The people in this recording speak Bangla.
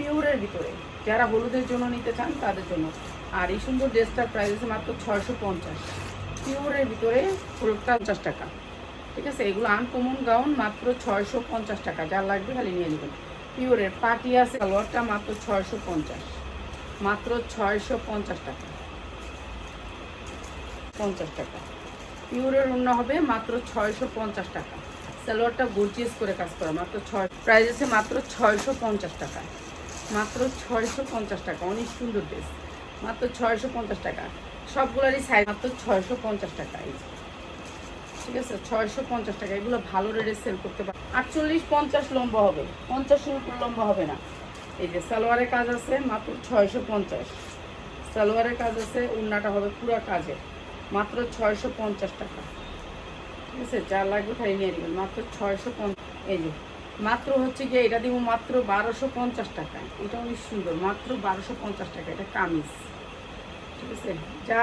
পিওরের ভিতরে। যারা হলুদের জন্য নিতে চান, তাদের জন্য। আর এই সুন্দর ড্রেসটার প্রাইস আছে মাত্র ছয়শো পঞ্চাশ। পিওরের ভিতরে হলুদটা পঞ্চাশ টাকা। ঠিক আছে? এগুলো আনকমন গাউন মাত্র ছয়শো পঞ্চাশ টাকা। যার লাগবে খালি নিয়ে নেবেন। পিওরের পার্টি আছে, সালোয়ারটা মাত্র ছয়শো পঞ্চাশ। মাত্র ছয়শো পঞ্চাশ টাকা। পঞ্চাশ টাকা। পিওরের অন্য হবে মাত্র ছয়শো পঞ্চাশ টাকা। সালোয়ারটা গর্জিয়াস করে কাজ করা, মাত্র ছয় প্রাইস আছে মাত্র ছয়শো পঞ্চাশ টাকা। মাত্র ছয়শো পঞ্চাশ টাকা, অনেক সুন্দর ড্রেস মাত্র ছয়শো পঞ্চাশ টাকা। সবগুলোরই সাইজ মাত্র ছয়শো পঞ্চাশ টাকা, এই ঠিক আছে? ছয়শো পঞ্চাশ টাকা, এগুলো ভালো রেটে সেল করতে পারে আটচল্লিশ পঞ্চাশ লম্বা হবে। পঞ্চাশের উপর লম্বা হবে না। এই যে সালোয়ারের কাজ আছে, মাত্র ছয়শো পঞ্চাশ। সালোয়ারের কাজ আছে, উন্নাটা হবে পুরো কাজে মাত্র ছয়শো পঞ্চাশ টাকা। ঠিক আছে? যা লাগবে খালি নিয়ে নেবেন। মাত্র ছয়শো পঞ্চাশ এই যে মাত্র হচ্ছে গিয়ে এটা দিব মাত্র বারোশো পঞ্চাশ টাকা। এটা অনেক সুন্দর, মাত্র বারোশো পঞ্চাশ টাকা, এটা কামিজ। ঠিক আছে? যা